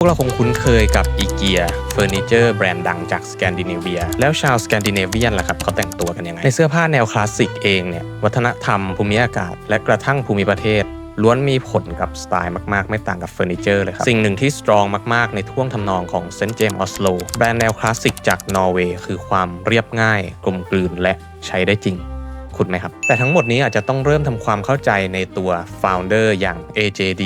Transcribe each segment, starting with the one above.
พวกเราคงคุ้นเคยกับอีเกียเฟอร์นิเจอร์แบรนด์ดังจากสแกนดิเนเวีย แล้วชาวสแกนดิเนเวียนล่ะครับเขาแต่งตัวกันยังไง ในเสื้อผ้าแนวคลาสสิกเองเนี่ย วัฒนธรรมภูมิอากาศ และกระทั่งภูมิประเทศ ล้วนมีผลกับสไตล์มาก ๆ ไม่ต่างกับเฟอร์นิเจอร์เลยครับ สิ่งหนึ่งที่สตรองมาก ๆ ในท่วงทำนองของเซนต์เจมส์ออสโลแบรนด์แนวคลาสสิกจากนอร์เวย์คือความเรียบง่าย กลมกลืนและใช้ได้จริงคุณไหมครับแต่ทั้งหมดนี้อาจจะต้องเริ่มทำความเข้าใจในตัว founder อย่าง AJD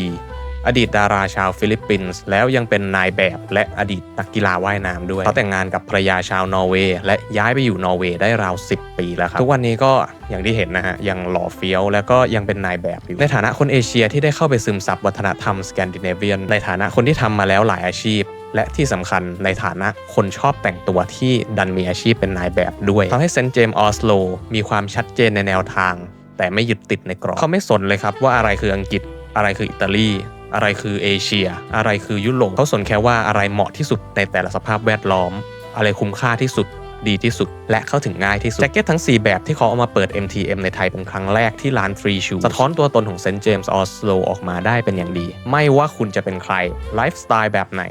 อดีตดาราชาวฟิลิปปินส์แล้วยังเป็นนายแบบและอดีตนักกีฬาว่ายน้ำด้วยเขาแต่งงานกับภรรยาชาวนอร์เวย์และย้ายไปอยู่นอร์เวย์ได้ราว 10 ปีแล้วครับ ทุกวันนี้ก็อย่างที่เห็นนะฮะ ยังหล่อเฟี้ยว แล้วก็ยังเป็นนายแบบอยู่ ในฐานะคนเอเชียที่ได้เข้าไปซึมซับวัฒนธรรมสแกนดิเนเวียน ในฐานะคนที่ทำมาแล้วหลายอาชีพและที่สำคัญในฐานะคนชอบแต่งตัวที่ดันมีอาชีพเป็นนายแบบด้วยทำให้เซนต์เจมส์ออสโลมีความชัดเจนในแนวทาง แต่ไม่ยึดติดในกรอบเขาไม่สนเลยครับว่าอะไรคืออังกฤษอะไรคืออิตาลี อะไรคือเอเชีย อะไรคือยุโรปเขาสนแค่ว่าอะไรเหมาะที่สุดในแต่ละสภาพแวดล้อม อะไรคุ้มค่าที่สุดดีที่สุด และเข้าถึงง่ายที่สุด แจ็คเก็ตทั้ง 4 แบบที่เขาเอามาเปิด MTM ในไทยเป็นครั้งแรกที่ร้านฟรีชูสะท้อนตัวตนของเซนต์เจมส์ออสโลออกมาได้เป็นอย่างดี ไม่ว่าคุณจะเป็นใคร ไลฟ์สไตล์แบบไหน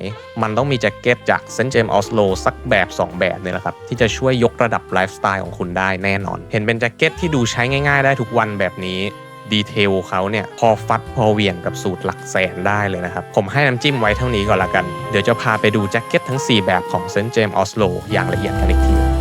มันต้องมีแจ็คเก็ตจากเซนต์เจมส์ออสโลสักแบบ 2 แบบเนี่ยแหละครับ ที่จะช่วยยกระดับไลฟ์สไตล์ของคุณได้แน่นอน เห็นเป็นแจ็คเก็ตที่ดูใช้ง่าย ๆ ได้ทุกวันแบบนี้ ดีเทลเขาเนี่ยพอฟัดพอเหวี่ยงกับสูตรหลักแสนได้เลยนะครับ ผมให้น้ำจิ้มไว้เท่านี้ก่อนละกัน เดี๋ยวจะพาไปดูแจ็คเก็ตทั้ง 4 แบบของเซนต์เจมส์ออสโลอย่างละเอียดกันอีกที